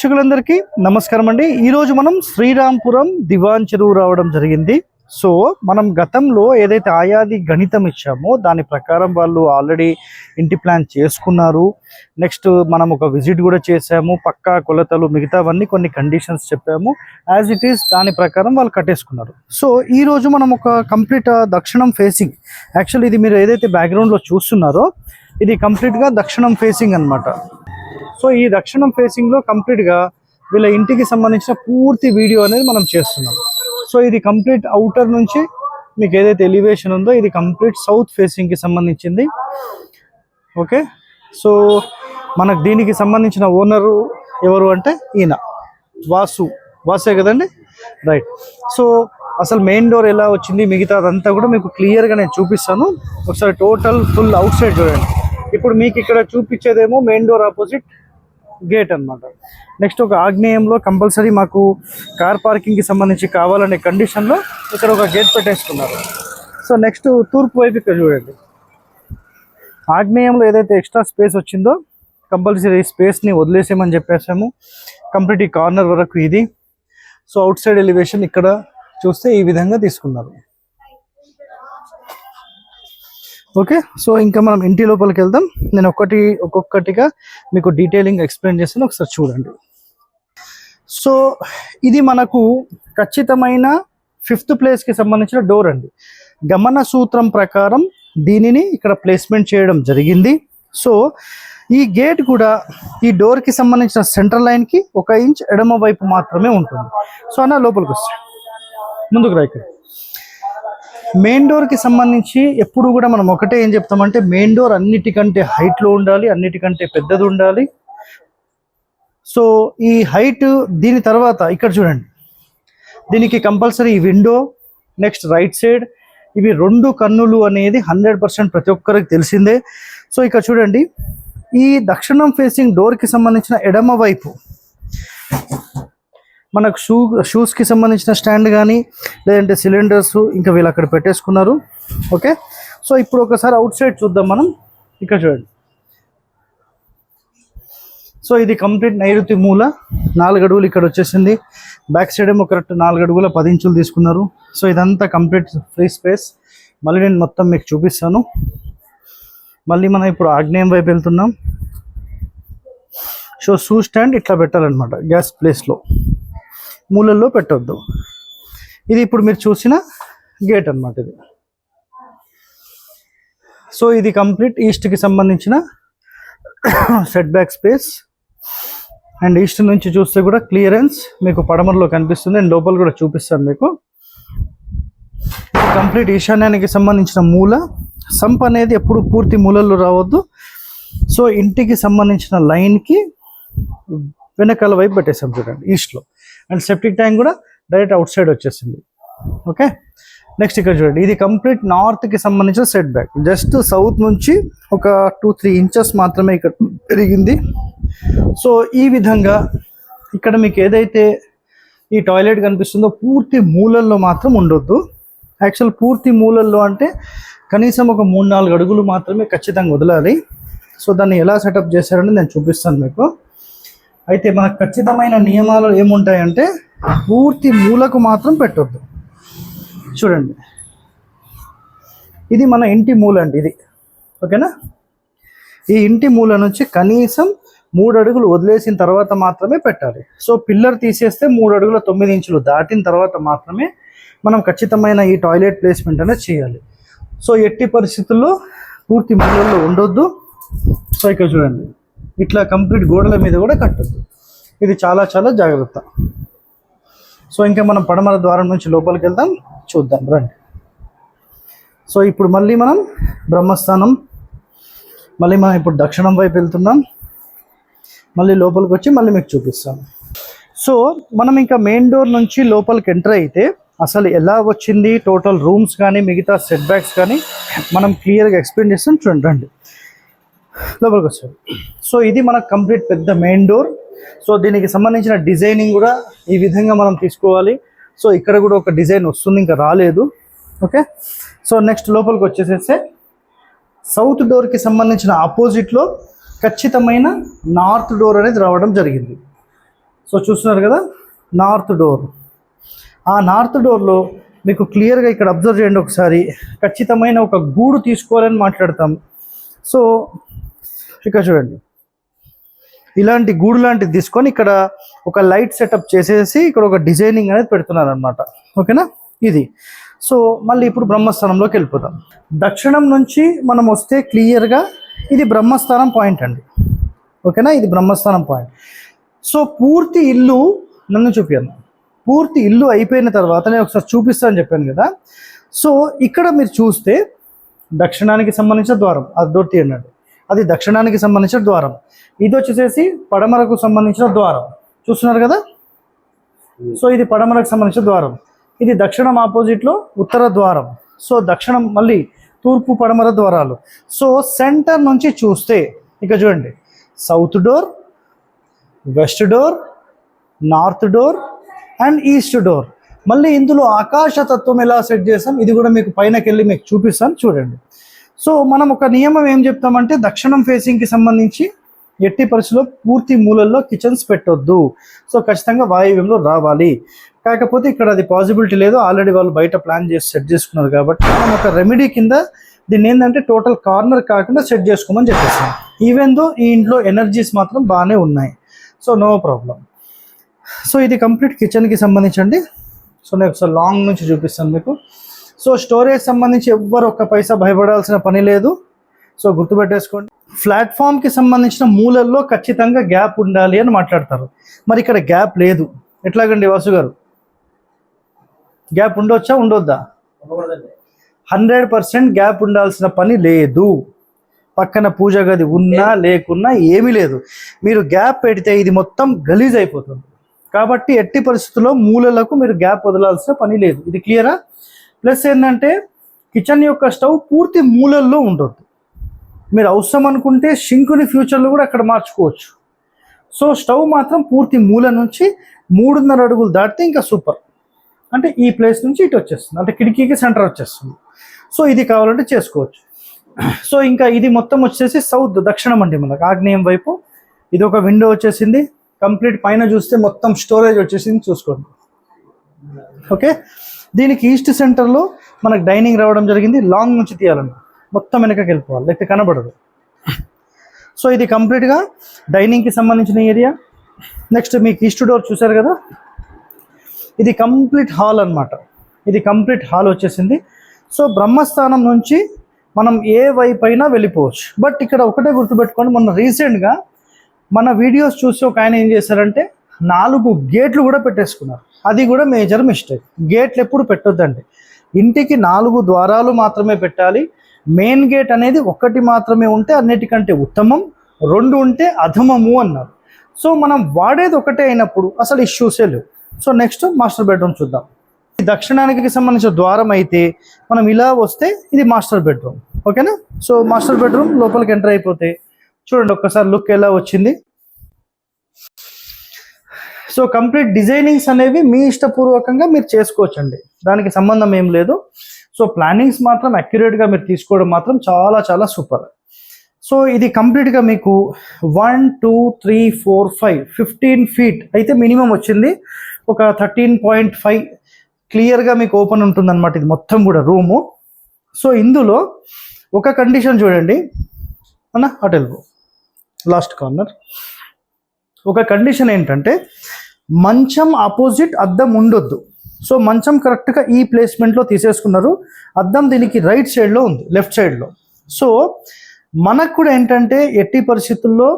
ప్రేక్షకులందరికీ నమస్కారం అండి. ఈరోజు మనం శ్రీరాంపురం దివాన్ చెరువు రావడం జరిగింది. సో మనం గతంలో ఏదైతే ఆయాది గణితం ఇచ్చామో దాని ప్రకారం వాళ్ళు ఆల్రెడీ ఇంటి ప్లాన్ చేసుకున్నారు. నెక్స్ట్ మనం ఒక విజిట్ కూడా చేసాము పక్కా కొలతలు మిగతావన్నీ కొన్ని కండిషన్స్ చెప్పాము. యాజ్ ఇట్ ఈస్ దాని ప్రకారం వాళ్ళు కట్టేసుకున్నారు. సో ఈ రోజు మనం ఒక కంప్లీట్ దక్షిణం ఫేసింగ్. యాక్చువల్లీ ఇది మీరు ఏదైతే బ్యాక్గ్రౌండ్లో చూస్తున్నారో ఇది కంప్లీట్గా దక్షిణం ఫేసింగ్ అన్నమాట. సో ఈ దక్షిణం ఫేసింగ్లో కంప్లీట్గా వీళ్ళ ఇంటికి సంబంధించిన పూర్తి వీడియో అనేది మనం చేస్తున్నాం. సో ఇది కంప్లీట్ అవుటర్ నుంచి మీకు ఏదైతే ఎలివేషన్ ఉందో ఇది కంప్లీట్ సౌత్ ఫేసింగ్కి సంబంధించింది. ఓకే? సో మనకు దీనికి సంబంధించిన ఓనరు ఎవరు అంటే ఈయన. వాసు. వాసే కదండి? రైట్ సో అసలు మెయిన్ డోర్ ఎలా వచ్చింది మిగతా అదంతా కూడా మీకు క్లియర్గా నేను చూపిస్తాను. ఒకసారి టోటల్ ఫుల్ అవుట్ సైడ్ చూడండి. ఇప్పుడు మీకు ఇక్కడ చూపించేదేమో మెయిన్ డోర్ ఆపోజిట్ గేట్ అన్నమాట. నెక్స్ట్ ఒక ఆగ్నేయంలో కంపల్సరీ మాకు కార్ పార్కింగ్కి సంబంధించి కావాలనే కండిషన్లో ఇక్కడ ఒక గేట్ పెట్టేసుకున్నారు. సో నెక్స్ట్ తూర్పు వైపు ఇక్కడ చూడండి. ఆగ్నేయంలో ఏదైతే ఎక్స్ట్రా స్పేస్ వచ్చిందో కంపల్సరీ స్పేస్ని వదిలేసామని చెప్పేసాము. కంప్లీట్ ఈ కార్నర్ వరకు ఇది. సో అవుట్ సైడ్ ఎలివేషన్ ఇక్కడ చూస్తే ఈ విధంగా తీసుకున్నారు. ఓకే సో ఇంకా మనం ఇంటి లోపలికి వెళ్దాం. నేను ఒక్కటి ఒక్కొక్కటిగా మీకు డీటెయిలింగ్ ఎక్స్ప్లెయిన్ చేస్తాను ఒకసారి చూడండి. సో ఇది మనకు ఖచ్చితమైన ఫిఫ్త్ ప్లేస్కి సంబంధించిన డోర్ అండి. గమన సూత్రం ప్రకారం దీనిని ఇక్కడ ప్లేస్మెంట్ చేయడం జరిగింది. సో ఈ గేట్ కూడా ఈ డోర్కి సంబంధించిన సెంట్రల్ లైన్కి ఒక ఇంచ్ ఎడమ వైపు మాత్రమే ఉంటుంది. సో అన్న లోపలికి వస్తాయి ముందుకు రా ఇక్కడ. మెయిన్ డోర్కి సంబంధించి ఎప్పుడు కూడా మనం ఒకటే ఏం చెప్తామంటే మెయిన్ డోర్ అన్నిటికంటే హైట్లో ఉండాలి అన్నిటికంటే పెద్దది ఉండాలి. సో ఈ హైట్ దీని తర్వాత ఇక్కడ చూడండి. దీనికి compulsory window next right side ఇవి రెండు కన్నులు అనేది హండ్రెడ్ పర్సెంట్ ప్రతి ఒక్కరికి తెలిసిందే. సో ఇక్కడ చూడండి. ఈ దక్షిణం ఫేసింగ్ డోర్కి సంబంధించిన ఎడమ వైపు మనకు షూ షూస్కి సంబంధించిన స్టాండ్ కానీ లేదంటే సిలిండర్స్ ఇంకా వీళ్ళు అక్కడ పెట్టేసుకున్నారు. ఓకే? సో ఇప్పుడు ఒకసారి అవుట్ సైడ్ చూద్దాం మనం. ఇక్కడ చూడండి. సో ఇది కంప్లీట్ నైరుతి మూల. నాలుగు అడుగులు ఇక్కడ వచ్చేసింది. బ్యాక్ సైడ్ ఏమో కరెక్ట్ నాలుగు అడుగుల పది ఇంచులు తీసుకున్నారు. సో ఇదంతా కంప్లీట్ ఫ్రీ స్పేస్. మళ్ళీ నేను మొత్తం మీకు చూపిస్తాను. మళ్ళీ మనం ఇప్పుడు ఆగ్నేయం వైపు వెళ్తున్నాం. సో షూ స్టాండ్ ఇట్లా పెట్టాలన్నమాట గ్యాస్ ప్లేస్లో. మూలల్లో పెట్టొద్దు. ఇది ఇప్పుడు మీరు చూసిన గేట్ అన్నమాట ఇది. సో ఇది కంప్లీట్ ఈస్ట్కి సంబంధించిన set back space and east నుంచి చూస్తే కూడా క్లియరెన్స్ మీకు పడమరలో కనిపిస్తుంది. అండ్ లోపల కూడా చూపిస్తాను మీకు. కంప్లీట్ ఈశాన్యానికి సంబంధించిన మూల. సంప్ అనేది ఎప్పుడు పూర్తి మూలల్లో రావద్దు. సో ఇంటికి సంబంధించిన లైన్కి వెనకాల వైపు పెట్టేసాం చూడండి ఈస్ట్లో అండ్ సెప్టిక్ ట్యాంక్ కూడా డైరెక్ట్ అవుట్ సైడ్ వచ్చేసింది. ఓకే? నెక్స్ట్ ఇక్కడ చూడండి. ఇది కంప్లీట్ నార్త్కి సంబంధించిన సెట్ బ్యాక్. జస్ట్ సౌత్ నుంచి ఒక టూ త్రీ ఇంచెస్ మాత్రమే ఇక్కడ పెరిగింది. సో ఈ విధంగా ఇక్కడ మీకు ఏదైతే ఈ టాయిలెట్ కనిపిస్తుందో పూర్తి మూలల్లో మాత్రం ఉండొద్దు. యాక్చువల్ పూర్తి మూలల్లో అంటే కనీసం ఒక మూడు నాలుగు అడుగులు మాత్రమే ఖచ్చితంగా వదలాలి. సో దాన్ని ఎలా సెటప్ చేశారని నేను చూపిస్తాను మీకు. అయితే మనకు ఖచ్చితమైన నియమాలు ఏముంటాయంటే పూర్తి మూలకు మాత్రం పెట్టొద్దు. చూడండి. ఇది మన ఇంటి మూల అండి ఇది. ఓకేనా? ఈ ఇంటి మూల నుంచి కనీసం మూడు అడుగులు వదిలేసిన తర్వాత మాత్రమే పెట్టాలి. సో పిల్లర్ తీసేస్తే మూడు అడుగుల తొమ్మిది ఇంచులు దాటిన తర్వాత మాత్రమే మనం ఖచ్చితమైన ఈ టాయిలెట్ ప్లేస్మెంట్ అనేది చేయాలి. సో ఎట్టి పరిస్థితుల్లో పూర్తి మూలల్లో ఉండొద్దు. సో ఇక్కడ చూడండి. ఇట్లా కంప్లీట్ గోడల మీద కూడా కట్టద్దు ఇది చాలా చాలా జాగ్రత్త. సో ఇంకా మనం పడమర ద్వారం నుంచి లోపలికి వెళ్దాం చూద్దాం రండి. సో ఇప్పుడు మళ్ళీ మనం బ్రహ్మస్థానం మళ్ళీ మనం ఇప్పుడు దక్షిణం వైపు వెళ్తున్నాం. మళ్ళీ లోపలికి వచ్చి మళ్ళీ మీకు చూపిస్తాను సో మనం ఇంకా మెయిన్ డోర్ నుంచి లోపలికి ఎంటర్ అయితే అసలు ఎలా వచ్చింది టోటల్ రూమ్స్ కానీ మిగతా సెట్ బ్యాక్స్ కానీ మనం క్లియర్గా ఎక్స్ప్లెయిన్ చేస్తాం చూడండి రండి. లోపలికి వచ్చారు. సో ఇది మనకు కంప్లీట్ పెద్ద మెయిన్ డోర్. సో దీనికి సంబంధించిన డిజైనింగ్ కూడా ఈ విధంగా మనం తీసుకోవాలి. సో ఇక్కడ కూడా ఒక డిజైన్ వస్తుంది ఇంకా రాలేదు. ఓకే? సో నెక్స్ట్ లోపలికి వచ్చేసేస్తే సౌత్ డోర్కి సంబంధించిన ఆపోజిట్లో ఖచ్చితమైన నార్త్ డోర్ అనేది రావడం జరిగింది. సో చూస్తున్నారు కదా నార్త్ డోర్. ఆ నార్త్ డోర్లో మీకు క్లియర్గా ఇక్కడ అబ్జర్వ్ చేయండి ఒకసారి. ఖచ్చితమైన ఒక గూడు తీసుకోవాలని మాట్లాడతాం. సో ఇక్కడ చూడండి. ఇలాంటి గూడు లాంటిది తీసుకొని ఇక్కడ ఒక లైట్ సెటప్ చేసేసి ఇక్కడ ఒక డిజైనింగ్ అనేది పెడుతున్నారు అనమాట ఓకేనా? ఇది. సో మళ్ళీ ఇప్పుడు బ్రహ్మస్థానంలోకి వెళ్ళిపోతాం దక్షిణం నుంచి మనం వస్తే క్లియర్గా ఇది బ్రహ్మస్థానం పాయింట్ అండి. ఓకేనా? ఇది బ్రహ్మస్థానం పాయింట్. సో పూర్తి ఇల్లు నన్ను చూపించాను పూర్తి ఇల్లు అయిపోయిన తర్వాత నేను ఒకసారి చూపిస్తాను చెప్పాను కదా. సో ఇక్కడ మీరు చూస్తే దక్షిణానికి సంబంధించిన ద్వారం అది డోర్ తీయండి. అది దక్షిణానికి సంబంధించిన ద్వారం. ఇది వచ్చేసేసి పడమరకు సంబంధించిన ద్వారం. చూస్తున్నారు కదా? సో ఇది పడమరకు సంబంధించిన ద్వారం. ఇది దక్షిణం ఆపోజిట్లో ఉత్తర ద్వారం. సో దక్షిణం మళ్ళీ తూర్పు పడమర ద్వారాలు. సో సెంటర్ నుంచి చూస్తే ఇక చూడండి. South door west door north door and east door మళ్ళీ ఇందులో ఆకాశ తత్వం ఎలా సెట్ చేసాం ఇది కూడా మీకు పైనకెళ్ళి మీకు చూపిస్తాను. చూడండి. సో మనం ఒక నియమం ఏం చెప్తామంటే దక్షిణం ఫేసింగ్కి సంబంధించి ఎట్టి పరిస్థితుల్లో పూర్తి మూలల్లో కిచెన్స్ పెట్టొద్దు. సో ఖచ్చితంగా వాయువ్యంలో రావాలి. కాకపోతే ఇక్కడ అది పాసిబిలిటీ లేదు. ఆల్రెడీ వాళ్ళు బయట ప్లాన్ చేసి సెట్ చేసుకున్నారు కాబట్టి మనం ఒక రెమెడీ కింద దీన్ని ఏంటంటే టోటల్ కార్నర్ కాకుండా సెట్ చేసుకోమని చెప్పేసాం. ఈవెన్ దో ఈ ఇంట్లో ఎనర్జీస్ మాత్రం బాగానే ఉన్నాయి. సో నో ప్రాబ్లం సో ఇది కంప్లీట్ కిచెన్కి సంబంధించండి సో నేను ఒకసారి లాంగ్ నుంచి చూపిస్తాను మీకు. సో స్టోరేజ్ సంబంధించి ఎవ్వరు ఒక్క పైసా భయపడాల్సిన పని లేదు. సో గుర్తుపెట్టేసుకోండి. ప్లాట్ఫామ్కి సంబంధించిన మూలల్లో ఖచ్చితంగా గ్యాప్ ఉండాలి అని మాట్లాడతారు. మరి ఇక్కడ గ్యాప్ లేదు. ఎట్లాగండి వాసు గారు? గ్యాప్ ఉండొచ్చా ఉండొద్దా? హండ్రెడ్ పర్సెంట్ గ్యాప్ ఉండాల్సిన పని లేదు. పక్కన పూజ గది ఉన్నా లేకున్నా ఏమీ లేదు. మీరు గ్యాప్ పెడితే ఇది మొత్తం గలీజ్ అయిపోతుంది. కాబట్టి ఎట్టి పరిస్థితుల్లో మూలలకు మీరు గ్యాప్ వదలాల్సిన పని లేదు. ఇది క్లియరా? ప్లస్ ఏంటంటే కిచెన్ యొక్క స్టవ్ పూర్తి మూలల్లో ఉండొద్దు. మీరు అవసరం అనుకుంటే షింకుని ఫ్యూచర్లో కూడా అక్కడ మార్చుకోవచ్చు. సో స్టవ్ మాత్రం పూర్తి మూల నుంచి మూడున్నర అడుగులు దాటితే ఇంకా సూపర్. అంటే ఈ ప్లేస్ నుంచి ఇటు వచ్చేస్తుంది. అంటే కిటికీకి సెంటర్ వచ్చేస్తుంది. సో ఇది కావాలంటే చేసుకోవచ్చు. సో ఇంకా ఇది మొత్తం వచ్చేసి సౌత్ దక్షిణం అండి మనకు ఆగ్నేయం వైపు. ఇది ఒక విండో వచ్చేసింది. కంప్లీట్ పైన చూస్తే మొత్తం స్టోరేజ్ వచ్చేసింది చూసుకోండి. ఓకే? దీనికి ఈస్ట్ సెంటర్లో మనకు డైనింగ్ రావడం జరిగింది. లాంగ్ నుంచి తీయాలండి మొత్తం వెనకకి వెళ్ళిపోవాలి. లేకపోతే కనబడదు. సో ఇది కంప్లీట్గా డైనింగ్కి సంబంధించిన ఏరియా నెక్స్ట్ మీకు ఈస్ట్ డోర్ చూసారు కదా? ఇది కంప్లీట్ హాల్ అన్నమాట. ఇది కంప్లీట్ హాల్ వచ్చేసింది. సో బ్రహ్మస్థానం నుంచి మనం ఏ వైపు అయినా వెళ్ళిపోవచ్చు. బట్ ఇక్కడ ఒకటే గుర్తుపెట్టుకోండి. మొన్న రీసెంట్గా మన వీడియోస్ చూసి ఒక ఆయన ఏం చేశారంటే నాలుగు గేట్లు కూడా పెట్టేసుకున్నారు. అది కూడా మేజర్ మిస్టేక్. గేట్లు ఎప్పుడు పెట్టొద్దండి. ఇంటికి నాలుగు ద్వారాలు మాత్రమే పెట్టాలి. మెయిన్ గేట్ అనేది ఒకటి మాత్రమే ఉంటే అన్నిటికంటే ఉత్తమం రెండు ఉంటే అధమము అన్నారు. సో మనం వాడేది ఒకటే అయినప్పుడు అసలు ఇష్యూసే లేవు. సో నెక్స్ట్ మాస్టర్ బెడ్రూమ్ చూద్దాం. ఈ దక్షిణానికి సంబంధించిన ద్వారం అయితే మనం ఇలా వస్తే ఇది మాస్టర్ బెడ్రూమ్ ఓకేనా సో మాస్టర్ బెడ్రూమ్ లోపలికి ఎంటర్ అయిపోతే చూడండి ఒక్కసారి లుక్ ఎలా వచ్చింది. సో కంప్లీట్ డిజైనింగ్స్ అనేవి మీ ఇష్టపూర్వకంగా మీరు చేసుకోవచ్చండి. దానికి సంబంధం ఏం లేదు. సో ప్లానింగ్స్ మాత్రం అక్యురేట్గా మీరు తీసుకోవడం మాత్రం చాలా చాలా సూపర్. సో ఇది కంప్లీట్గా మీకు one two three four five fifteen feet అయితే మినిమం వచ్చింది. ఒక థర్టీన్ పాయింట్ ఫైవ్ క్లియర్గా మీకు ఓపెన్ ఉంటుందన్నమాట ఇది మొత్తం కూడా రూము. సో ఇందులో ఒక కండిషన్ చూడండి. అన్న అటు లాస్ట్ కార్నర్ ఒక కండిషన్ ఏంటంటే మంచం ఆపోజిట్ అద్దం ఉండొద్దు. సో మంచం కరెక్ట్గా ఈ ప్లేస్మెంట్లో తీసేసుకున్నారు. అద్దం దీనికి రైట్ సైడ్లో ఉంది లెఫ్ట్ సైడ్లో సో మనకు కూడా ఏంటంటే ఎట్టి పరిస్థితుల్లో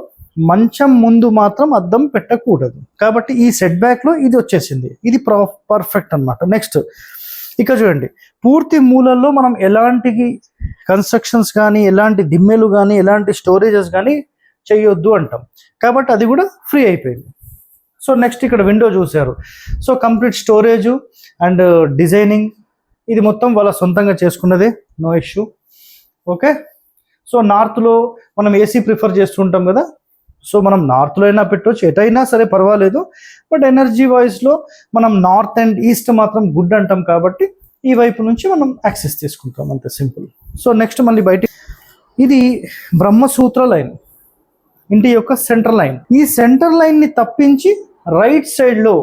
మంచం ముందు మాత్రం అద్దం పెట్టకూడదు. కాబట్టి ఈ సెట్ బ్యాక్లో ఇది వచ్చేసింది. ఇది పర్ఫెక్ట్ అన్నమాట. నెక్స్ట్ ఇక చూడండి. పూర్తి మూలల్లో మనం ఎలాంటి కన్స్ట్రక్షన్స్ కానీ ఎలాంటి దిమ్మెలు కానీ ఎలాంటి స్టోరేజెస్ కానీ చేయొద్దు అంటాం. కాబట్టి అది కూడా ఫ్రీ అయిపోయింది. సో నెక్స్ట్ ఇక్కడ విండో చూశారు. So complete storage and designing ఇది మొత్తం వాళ్ళ సొంతంగా చేసుకున్నదే. నో ఇష్యూ ఓకే సో నార్త్లో మనం ఏసీ ప్రిఫర్ చేస్తుంటాం కదా. సో మనం నార్త్లో అయినా పెట్టవచ్చు ఎటైనా సరే పర్వాలేదు. బట్ ఎనర్జీ వైజ్లో మనం నార్త్ అండ్ ఈస్ట్ మాత్రం గుడ్ అంటాం కాబట్టి ఈ వైపు నుంచి మనం యాక్సెస్ తీసుకుంటాం అంతే సింపుల్ సో నెక్స్ట్ మళ్ళీ బయట ఇది బ్రహ్మసూత్ర లైన్ ఇంటి యొక్క సెంటర్ లైన్ ఈ సెంటర్ లైన్ని తప్పించి రైట్ సైడ్లో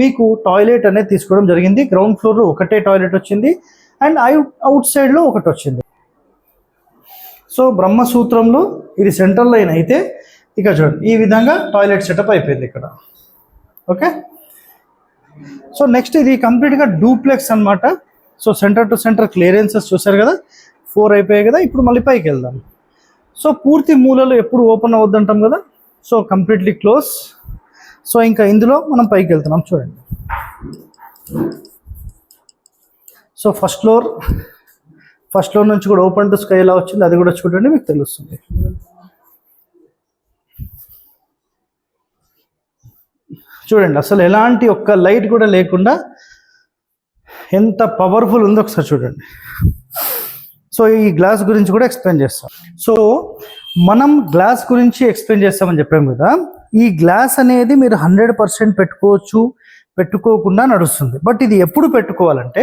మీకు టాయిలెట్ అనేది తీసుకోవడం జరిగింది. గ్రౌండ్ ఫ్లోర్లో ఒకటే టాయిలెట్ వచ్చింది. అండ్ అవుట్ అవుట్ సైడ్లో ఒకటి వచ్చింది. సో బ్రహ్మసూత్రంలో ఇది సెంట్రల్ లైన్ అయితే ఇక చూడండి ఈ విధంగా టాయిలెట్ సెటప్ అయిపోయింది ఇక్కడ. ఓకే? సో నెక్స్ట్ ఇది కంప్లీట్గా డూప్లెక్స్ అన్నమాట. So centre to centre clearances చూసారు కదా? ఫోర్ అయిపోయాయి కదా? ఇప్పుడు మళ్ళీ పైకి వెళ్దాం. సో పూర్తి మూలలు ఎప్పుడు ఓపెన్ అవుద్దంటాం కదా? So completely close. సో ఇంకా ఇందులో మనం పైకి వెళ్తున్నాం చూడండి. So first floor first floor నుంచి కూడా ఓపెన్ టు స్కై ఎలా వచ్చింది అది కూడా చూడండి మీకు తెలుస్తుంది. చూడండి అసలు ఎలాంటి ఒక్క లైట్ కూడా లేకుండా ఎంత పవర్ఫుల్ ఉందో ఒకసారి చూడండి. సో ఈ గ్లాస్ గురించి కూడా ఎక్స్ప్లెయిన్ చేస్తాం. సో మనం గ్లాస్ గురించి ఎక్స్ప్లెయిన్ చేస్తామని చెప్పాం కదా ఈ గ్లాస్ అనేది మీరు హండ్రెడ్ పర్సెంట్ పెట్టుకోవచ్చు పెట్టుకోకుండా నడుస్తుంది. బట్ ఇది ఎప్పుడు పెట్టుకోవాలంటే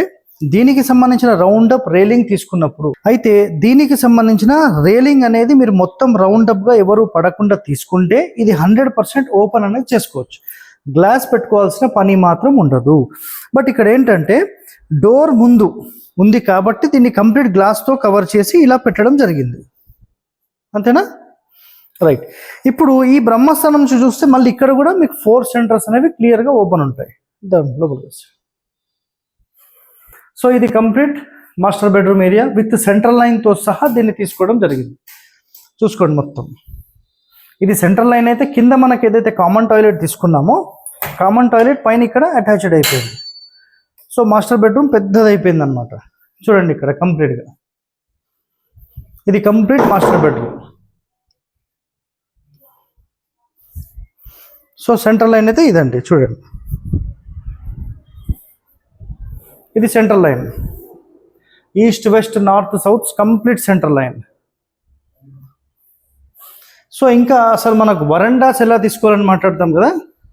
దీనికి సంబంధించిన రౌండ్ అప్ రేలింగ్ తీసుకున్నప్పుడు. అయితే దీనికి సంబంధించిన రేలింగ్ అనేది మీరు మొత్తం రౌండ్ అప్గా ఎవరు పడకుండా తీసుకుంటే ఇది హండ్రెడ్ పర్సెంట్ ఓపెన్ అనేది చేసుకోవచ్చు. గ్లాస్ పెట్టుకోవాల్సిన పని మాత్రం ఉండదు. బట్ ఇక్కడ ఏంటంటే డోర్ ముందు ఉంది కాబట్టి దీన్ని కంప్లీట్ గ్లాస్తో కవర్ చేసి ఇలా పెట్టడం జరిగింది. అంతేనా? రైట్ ఇప్పుడు ఈ బ్రహ్మస్థానం నుంచి చూస్తే మళ్ళీ ఇక్కడ కూడా మీకు ఫోర్ సెంటర్స్ అనేవి క్లియర్గా ఓపెన్ ఉంటాయి. దాని లోపలికి సో ఇది complete master bedroom area with central లైన్తో సహా దీన్ని తీసుకోవడం జరిగింది. చూసుకోండి మొత్తం. ఇది సెంట్రల్ లైన్ అయితే కింద మనకి ఏదైతే కామన్ టాయిలెట్ తీసుకున్నామో కామన్ టాయిలెట్ పైన ఇక్కడ అటాచ్డ్ అయిపోయింది. సో మాస్టర్ బెడ్రూమ్ పెద్దది అయిపోయింది అనమాట చూడండి ఇక్కడ కంప్లీట్గా ఇది complete master bedroom so central line అయితే ఇదండి చూడండి. ఇది central line. East west north south complete central line. So ఇంకా అసలు మనకు వరండాస్ ఎలా తీసుకోవాలని మాట్లాడతాం కదా?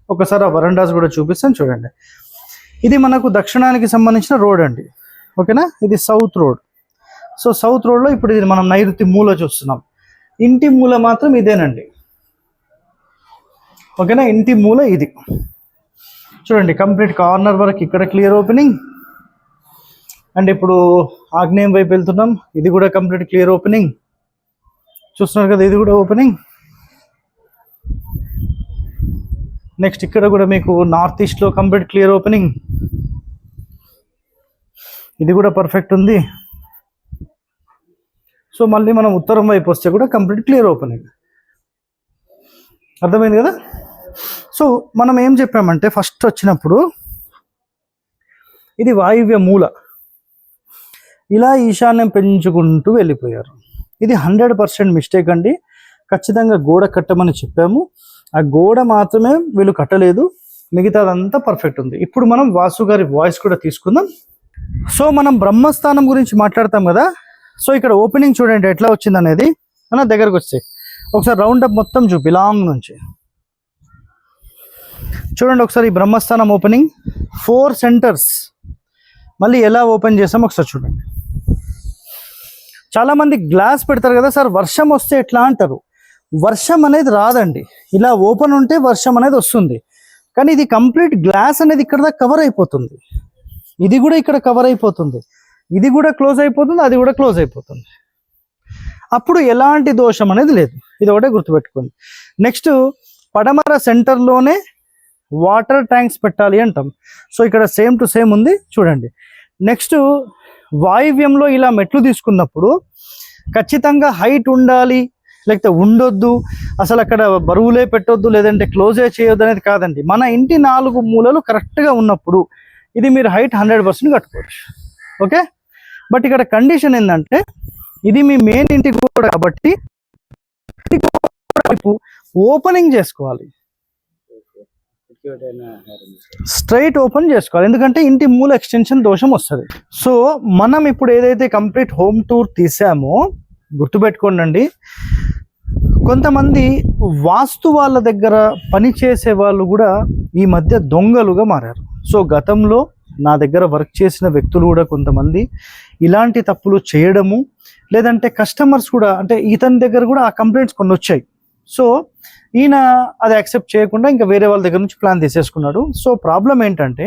ఒకసారి ఆ వరండాస్ కూడా చూపిస్తాను చూడండి. ఇది మనకు దక్షిణానికి సంబంధించిన రోడ్ అండి. ఓకేనా? ఇది సౌత్ రోడ్. సో సౌత్ రోడ్లో ఇప్పుడు ఇది మనం నైరుతి మూల చూస్తున్నాం. ఇంటి మూల మాత్రం ఇదేనండి. ఓకేనా? ఇంటి మూల ఇది. చూడండి కంప్లీట్ కార్నర్ వరకు ఇక్కడ క్లియర్ ఓపెనింగ్. అండ్ ఇప్పుడు ఆగ్నేయం వైపు వెళ్తున్నాం. ఇది కూడా కంప్లీట్ క్లియర్ ఓపెనింగ్. చూస్తున్నారు కదా ఇది కూడా ఓపెనింగ్. నెక్స్ట్ ఇక్కడ కూడా మీకు నార్త్ ఈస్ట్లో కంప్లీట్ క్లియర్ ఓపెనింగ్. ఇది కూడా పర్ఫెక్ట్ ఉంది. సో మళ్ళీ మనం ఉత్తరం వైపు వస్తే కూడా కంప్లీట్ క్లియర్ ఓపెనింగ్. అర్థమైంది కదా? సో మనం ఏం చెప్పామంటే ఫస్ట్ వచ్చినప్పుడు ఇది వాయువ్య మూల. ఇలా ఈశాన్యం పెంచుకుంటూ వెళ్ళిపోయారు. ఇది హండ్రెడ్ పర్సెంట్ మిస్టేక్ అండి. ఖచ్చితంగా గోడ కట్టమని చెప్పాము. ఆ గోడ మాత్రమే వీళ్ళు కట్టలేదు. మిగతాదంతా పర్ఫెక్ట్ ఉంది. ఇప్పుడు మనం వాసు గారి వాయిస్ కూడా తీసుకుందాం. సో మనం బ్రహ్మస్థానం గురించి మాట్లాడతాం కదా. సో ఇక్కడ ఓపెనింగ్ చూడండి ఎట్లా వచ్చింది అనేది అన్న దగ్గరకు వచ్చాయి. ఒకసారి రౌండ్ అప్ మొత్తం చూపి లాంగ్ నుంచి. చూడండి ఒకసారి ఈ బ్రహ్మస్థానం ఓపెనింగ్. ఫోర్ సెంటర్స్ మళ్ళీ ఎలా ఓపెన్ చేసాం ఒకసారి చూడండి. చాలామంది గ్లాస్ పెడతారు కదా సార్ వర్షం వస్తే ఎట్లా అంటారు? వర్షం అనేది రాదండి. ఇలా ఓపెన్ ఉంటే వర్షం అనేది వస్తుంది. కానీ ఇది కంప్లీట్ గ్లాస్ అనేది ఇక్కడ దాకా కవర్ అయిపోతుంది. ఇది కూడా ఇక్కడ కవర్ అయిపోతుంది. ఇది కూడా క్లోజ్ అయిపోతుంది అది కూడా క్లోజ్ అయిపోతుంది. అప్పుడు ఎలాంటి దోషం అనేది లేదు. ఇది ఒకటే గుర్తుపెట్టుకోండి. నెక్స్ట్ పడమర సెంటర్లోనే వాటర్ ట్యాంక్స్ పెట్టాలి అంటాం. సో ఇక్కడ సేమ్ టు సేమ్ ఉంది చూడండి. నెక్స్ట్ వాయువ్యంలో ఇలా మెట్లు తీసుకున్నప్పుడు ఖచ్చితంగా హైట్ ఉండాలి లేకపోతే ఉండొద్దు అసలు అక్కడ బరువులే పెట్టొద్దు లేదంటే క్లోజే చేయొద్దు అనేది కాదండి. మన ఇంటి నాలుగు మూలలు కరెక్ట్గా ఉన్నప్పుడు ఇది మీరు హైట్ హండ్రెడ్ పర్సెంట్ కట్టుకోవచ్చు. ఓకే? బట్ ఇక్కడ కండిషన్ ఏంటంటే ఇది మీ మెయిన్ ఇంటి కూడా కాబట్టి ఓపెనింగ్ చేసుకోవాలి. స్ట్రైట్ ఓపెన్ చేసుకోవాలి. ఎందుకంటే ఇంటి మూల ఎక్స్టెన్షన్ దోషం వస్తుంది. సో మనం ఇప్పుడు ఏదైతే కంప్లీట్ హోమ్ టూర్ తీసామో గుర్తుపెట్టుకోండి కొంతమంది వాస్తు వాళ్ళ దగ్గర పని చేసే వాళ్ళు కూడా ఈ మధ్య దొంగలుగా మారారు. సో గతంలో నా దగ్గర వర్క్ చేసిన వ్యక్తులు కూడా కొంతమంది ఇలాంటి తప్పులు చేయడము లేదంటే కస్టమర్స్ కూడా అంటే ఇతని దగ్గర కూడా ఆ కంప్లైంట్స్ కొన్ని వచ్చాయి. సో ఈయన అది యాక్సెప్ట్ చేయకుండా ఇంకా వేరే వాళ్ళ దగ్గర నుంచి ప్లాన్ తీసేసుకున్నాడు. సో ప్రాబ్లం ఏంటంటే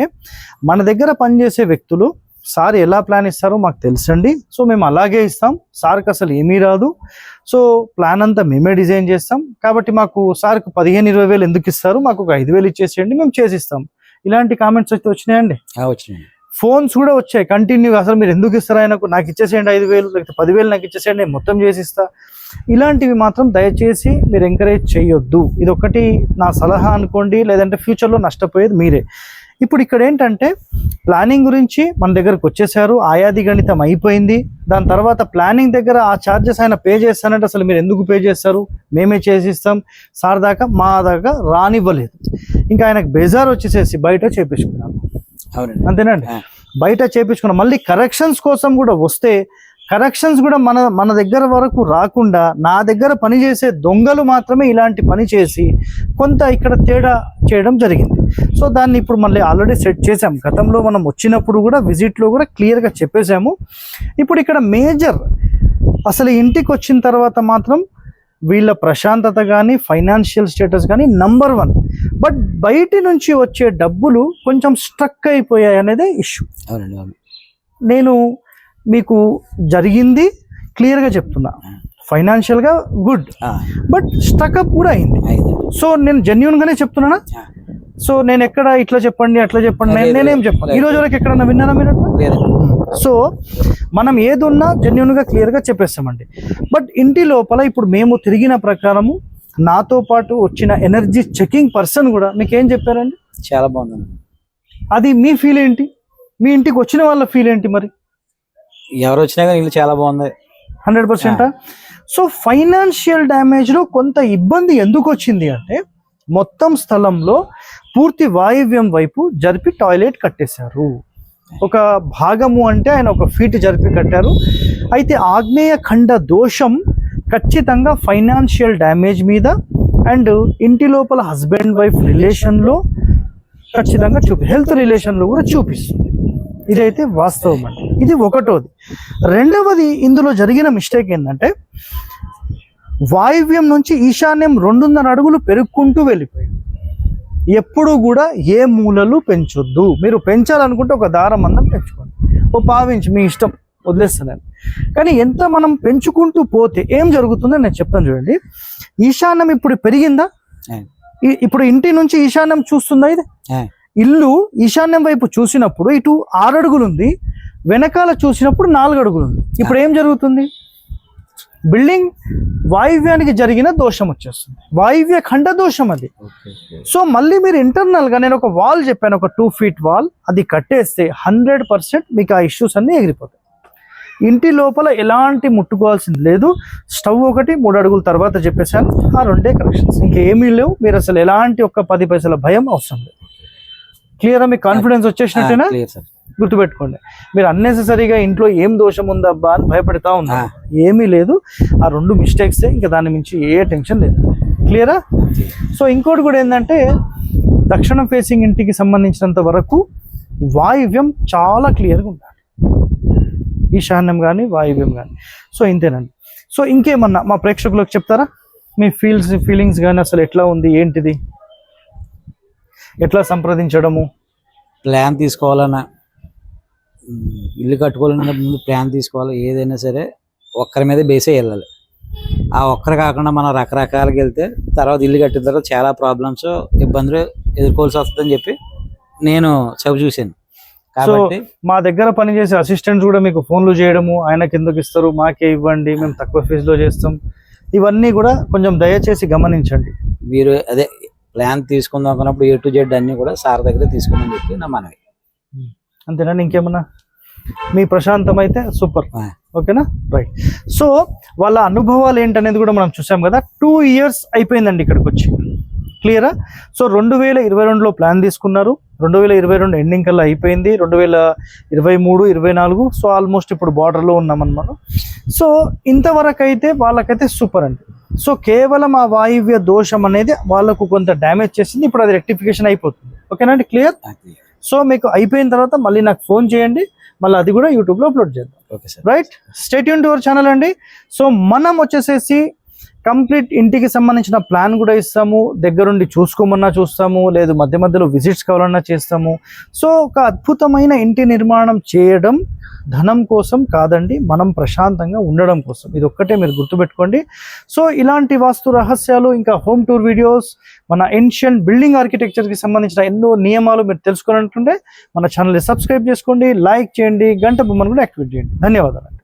మన దగ్గర పనిచేసే వ్యక్తులు సార్ ఎలా ప్లాన్ ఇస్తారో మాకు తెలుసండి. సో మేము అలాగే ఇస్తాం. సార్కి అసలు ఏమీ రాదు. సో ప్లాన్ అంతా మేమే డిజైన్ చేస్తాం. కాబట్టి మాకు సార్కి పదిహేను ఇరవై వేలు ఎందుకు ఇస్తారు? మాకు ఒక ఐదు వేలు ఇచ్చేసేయండి మేము చేసిస్తాం. ఇలాంటి కామెంట్స్ అయితే వచ్చినాయండి? వచ్చినాయి ఫోన్స్ కూడా వచ్చాయి. కంటిన్యూగా అసలు మీరు ఎందుకు ఇస్తారా ఆయనకు? నాకు ఇచ్చేసేయండి ఐదు వేలు లేకపోతే పదివేలు నాకు ఇచ్చేసేయండి నేను మొత్తం చేసి ఇస్తా ఇలాంటివి మాత్రం దయచేసి మీరు ఎంకరేజ్ చేయొద్దు. ఇది ఒకటి నా సలహా అనుకోండి లేదంటే ఫ్యూచర్లో నష్టపోయేది మీరే. ఇప్పుడు ఇక్కడ ఏంటంటే ప్లానింగ్ గురించి మన దగ్గరకు వచ్చేసారు. ఆయాది గణితం అయిపోయింది. దాని తర్వాత ప్లానింగ్ దగ్గర ఆ ఛార్జెస్ ఆయన పే చేస్తానంటే అసలు మీరు ఎందుకు పే చేస్తారు? మేమే చేసిస్తాం. సార్ దాకా మా దాకా రానివ్వలేదు. ఇంకా ఆయనకు బెజార్ వచ్చేసేసి బయట చేపించుకున్నాను. అంతేనండి. బయట చేపించుకున్నాం మళ్ళీ కరెక్షన్స్ కోసం కూడా వస్తే కరెక్షన్స్ కూడా మన మన దగ్గర వరకు రాకుండా నా దగ్గర పనిచేసే దొంగలు మాత్రమే ఇలాంటి పని చేసి కొంత ఇక్కడ తేడా చేయడం జరిగింది. సో దాన్ని ఇప్పుడు మళ్ళీ ఆల్రెడీ సెట్ చేసాం గతంలో మనం వచ్చినప్పుడు కూడా విజిట్లో కూడా క్లియర్గా చెప్పేశాము. ఇప్పుడు ఇక్కడ మేజర్ అసలు ఇంటికి వచ్చిన తర్వాత మాత్రం వీళ్ళ ప్రశాంతత కానీ ఫైనాన్షియల్ స్టేటస్ కానీ నంబర్ వన్ బట్ బయటి నుంచి వచ్చే డబ్బులు కొంచెం స్ట్రక్ అయిపోయాయి అనేది ఇష్యూ నేను మీకు జరిగింది క్లియర్గా చెప్తున్నా. ఫైనాన్షియల్గా గుడ్ బట్ స్ట్రక్అప్ కూడా అయింది. సో నేను జెన్యున్గానే చెప్తున్నానా? సో నేను ఎక్కడ ఇట్లా చెప్పండి అట్లా చెప్పండి నేను- చెప్పాను. ఈ రోజు వరకు ఎక్కడన్నా విన్నారా మీరు సో మనం ఏది ఉన్నా జెన్యున్గా క్లియర్గా చెప్పేస్తామండి. బట్ ఇంటి లోపల ఇప్పుడు మేము తిరిగిన ప్రకారము నాతో పాటు వచ్చిన ఎనర్జీ చెకింగ్ పర్సన్ కూడా మీకు ఏం చెప్పారండి? చాలా బాగుందండి అది మీ ఫీల్ ఏంటి? మీ ఇంటికి వచ్చిన వాళ్ళ ఫీల్ ఏంటి మరి? ఎవరు వచ్చినా కానీ ఇల్లు చాలా బాగుంది. హండ్రెడ్ పర్సెంటా? సో ఫైనాన్షియల్ డ్యామేజ్లో కొంత ఇబ్బంది ఎందుకు వచ్చింది అంటే మొత్తం స్థలంలో పూర్తి వాయువ్యం వైపు జరిపి టాయిలెట్ కట్టేశారు. ఒక భాగము అంటే ఆయన ఒక ఫీట్ జరిపి కట్టారు. అయితే ఆగ్నేయ ఖండ దోషం ఖచ్చితంగా ఫైనాన్షియల్ డ్యామేజ్ మీద అండ్ ఇంటి లోపల హస్బెండ్ వైఫ్ రిలేషన్లో ఖచ్చితంగా చూపి హెల్త్ రిలేషన్లో కూడా చూపిస్తుంది. ఇదైతే వాస్తవం అండి. ఇది ఒకటోది. రెండవది ఇందులో జరిగిన మిస్టేక్ ఏంటంటే వాయువ్యం నుంచి ఈశాన్యం రెండున్నర అడుగులు పెరుక్కుంటూ వెళ్ళిపోయింది. ఎప్పుడు కూడా ఏ మూలలు పెంచొద్దు. మీరు పెంచాలనుకుంటే ఒక దారం మందం పెంచుకోండి. ఓ పావించి మీ ఇష్టం వదిలేస్తాను కానీ ఎంత మనం పెంచుకుంటూ పోతే ఏం జరుగుతుందో నేను చెప్తాను చూడండి. ఈశాన్యం ఇప్పుడు పెరిగిందా? ఇప్పుడు ఇంటి నుంచి ఈశాన్యం చూస్తుందా ఇది? ఇల్లు ఈశాన్యం వైపు చూసినప్పుడు ఇటు ఆరు అడుగులు ఉంది వెనకాల చూసినప్పుడు నాలుగు అడుగులు ఉంది ఇప్పుడు ఏం జరుగుతుంది? బిల్డింగ్ వాయువ్యానికి జరిగిన దోషం వచ్చేస్తుంది. వాయువ్య ఖండ దోషం అది. సో మళ్ళీ మీరు ఇంటర్నల్గా నేను ఒక వాల్ చెప్పాను ఒక టూ ఫీట్ వాల్ అది కట్టేస్తే హండ్రెడ్ పర్సెంట్ మీకు ఆ ఇష్యూస్ అన్ని ఎగిరిపోతాయి. ఇంటి లోపల ఎలాంటి ముట్టుకోవాల్సింది లేదు. స్టవ్ ఒకటి మూడు అడుగుల తర్వాత చెప్పేశాను ఆ రెండే కరెక్షన్స్ ఇంకేమీ లేవు. మీరు అసలు ఎలాంటి ఒక్క పది పైసల భయం అవసరం లేదు. క్లియర్ మీకు కాన్ఫిడెన్స్ ఆ, వచ్చేసినట్టేనా? సార్ గుర్తుపెట్టుకోండి. మీరు అన్నెసెసరీగా ఇంట్లో ఏం దోషం ఉందబ్బా అని భయపడతా ఉన్నారు. ఏమీ లేదు. ఆ రెండు మిస్టేక్స్ ఇంకా దాని మించి ఏ టెన్షన్ లేదు. క్లియరా సో ఇంకోటి కూడా ఏంటంటే దక్షిణం ఫేసింగ్ ఇంటికి సంబంధించినంత వరకు వాయువ్యం చాలా క్లియర్గా ఉండాలి. ఈశాన్యం కానీ వాయువ్యం కానీ సో ఇంతేనండి. సో ఇంకేమన్నా మా ప్రేక్షకులకు చెప్తారా? మీ ఫీల్స్ ఫీలింగ్స్ కానీ అసలు ఎట్లా ఉంది? ఏంటిది? ఎట్లా సంప్రదించడము? ప్లాన్ తీసుకోవాలన్నా. ఇల్లు కట్టుకోవాలన్నా ముందు ప్లాన్ తీసుకోవాలి. ఏదైనా సరే ఒక్కరి మీద బేసే వెళ్ళాలి. ఆ ఒక్కరు కాకుండా మనం రకరకాలుగా వెళ్తే తర్వాత ఇల్లు కట్టిన తర్వాత చాలా ప్రాబ్లమ్స్ ఇబ్బందులు ఎదుర్కోవాల్సి వస్తుందని చెప్పి నేను చవి చూశాను. కాబట్టి మా దగ్గర పనిచేసే అసిస్టెంట్స్ కూడా మీకు ఫోన్లు చేయడము ఆయనకి ఎందుకు ఇస్తారు మాకే ఇవ్వండి మేము తక్కువ ఫీజులో చేస్తాం. ఇవన్నీ కూడా కొంచెం దయచేసి గమనించండి. మీరు అదే ప్లాన్ తీసుకుందాం అనుకున్నప్పుడు ఏ టు జెడ్ అన్ని కూడా సార్ దగ్గర తీసుకోమని చెప్పి నా మనవి. అంతేనా? ఇంకేమన్నా? మీ ప్రశాంతం అయితే సూపర్. ఓకేనా? రైట్. సో వాళ్ళ అనుభవాలు ఏంటనేది కూడా మనం చూసాం కదా. టూ ఇయర్స్ అయిపోయిందండి ఇక్కడికి వచ్చి క్లియరా? సో రెండు వేల ఇరవై రెండులో ప్లాన్ తీసుకున్నారు. రెండు వేల ఇరవై రెండు ఎండింగ్ కల్లా అయిపోయింది. రెండు వేల ఇరవై మూడు ఇరవై నాలుగు. సో ఆల్మోస్ట్ ఇప్పుడు బార్డర్లో ఉన్నామని మనం. సో ఇంతవరకు అయితే వాళ్ళకైతే సూపర్ అండి. సో కేవలం ఆ వాయువ్య దోషం అనేది వాళ్ళకు కొంత డ్యామేజ్ చేసింది. ఇప్పుడు అది రెక్టిఫికేషన్ అయిపోతుంది. ఓకేనా అండి? క్లియర్. సో మీకు అయిపోయిన తర్వాత మళ్ళీ నాకు ఫోన్ చేయండి. మళ్ళీ అది కూడా యూట్యూబ్లో అప్లోడ్ చేద్దాం. Okay sir. రైట్ స్టేట్ యూన్ టు అవర్ ఛానల్ అండి. సో మనం వచ్చేసేసి కంప్లీట్ ఇంటికి సంబంధించిన ప్లాన్ కూడా ఇస్తాము. దగ్గరుండి చూసుకోమన్నా చూస్తాము. లేదు మధ్య మధ్యలో విజిట్స్ కావాలన్నా చేస్తాము. సో ఒక అద్భుతమైన ఇంటి నిర్మాణం చేయడం ధనం కోసం కాదండి మనం ప్రశాంతంగా ఉండడం కోసం. ఇది ఒక్కటే మీరు గుర్తుపెట్టుకోండి. సో ఇలాంటి వాస్తు రహస్యాలు ఇంకా హోమ్ టూర్ వీడియోస్ మన ఏన్షియంట్ బిల్డింగ్ ఆర్కిటెక్చర్కి సంబంధించిన ఎన్నో నియమాలు మీరు తెలుసుకోవాలనుకుంటే మన ఛానల్ని సబ్స్క్రైబ్ చేసుకోండి లైక్ చేయండి గంట బొమ్మను కూడా యాక్టివేట్ చేయండి. ధన్యవాదాలు.